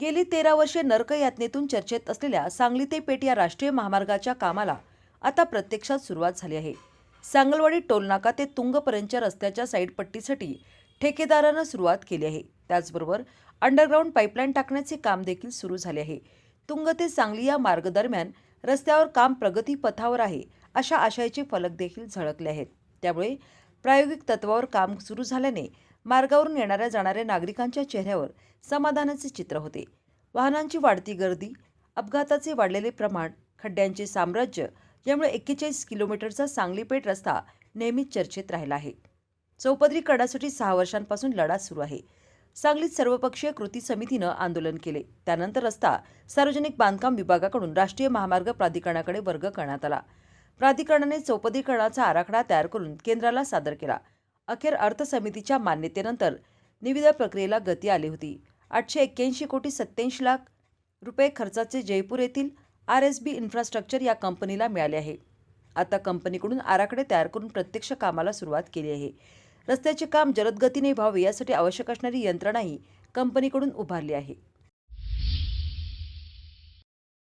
गेली तेरा वर्षे नरकयातनेतून चर्चेत असलेल्या सांगली ते पेठ या राष्ट्रीय महामार्गाच्या कामाला आता प्रत्यक्षात सुरुवात झाली आहे. सांगलवाडी टोलनाका ते तुंगपर्यंतच्या रस्त्याच्या साईडपट्टीसाठी ठेकेदारानं सुरुवात केली आहे. त्याचबरोबर अंडरग्राऊंड पाईपलाईन टाकण्याचे काम देखील सुरू झाले आहे. तुंग ते सांगली या मार्गदरम्यान रस्त्यावर काम प्रगती पथावर आहे अशा आशयाचे फलक देखील झळकले आहेत. त्यामुळे प्रायोगिक तत्वावर काम सुरू झाल्याने मार्गावरून येणाऱ्या जाणाऱ्या नागरिकांच्या चेहऱ्यावर समाधानाचे चित्र होते. वाहनांची वाढती गर्दी अपघाताचे वाढलेले प्रमाण खड्ड्यांचे साम्राज्य यामुळे एक्केचाळीस किलोमीटरचा सांगलीपेठ रस्ता नेहमीच चर्चेत राहिला आहे. चौपदरीकरणासाठी सहा वर्षांपासून लढा सुरू आहे. सांगलीत सर्वपक्षीय कृती समितीनं आंदोलन केले. त्यानंतर रस्ता सार्वजनिक बांधकाम विभागाकडून राष्ट्रीय महामार्ग प्राधिकरणाकडे वर्ग करण्यात आला. प्राधिकरणाने चौपदरीकरणाचा आराखडा तयार करून केंद्राला सादर केला. अखेर अर्थ समितीच्या मान्यतेनंतर निविदा प्रक्रियेला गती आली होती. आठशे एक्क्याऐंशी कोटी सत्याऐंशी लाख रुपये खर्चाचे जयपूर येथील आर एस बी इन्फ्रास्ट्रक्चर या कंपनीला मिळाले आहे. आता कंपनीकडून आराखडे तयार करून प्रत्यक्ष कामाला सुरुवात केली आहे. रस्त्याचे काम जलदगतीने व्हावे यासाठी आवश्यक असणारी यंत्रणाही कंपनीकडून उभारली आहे.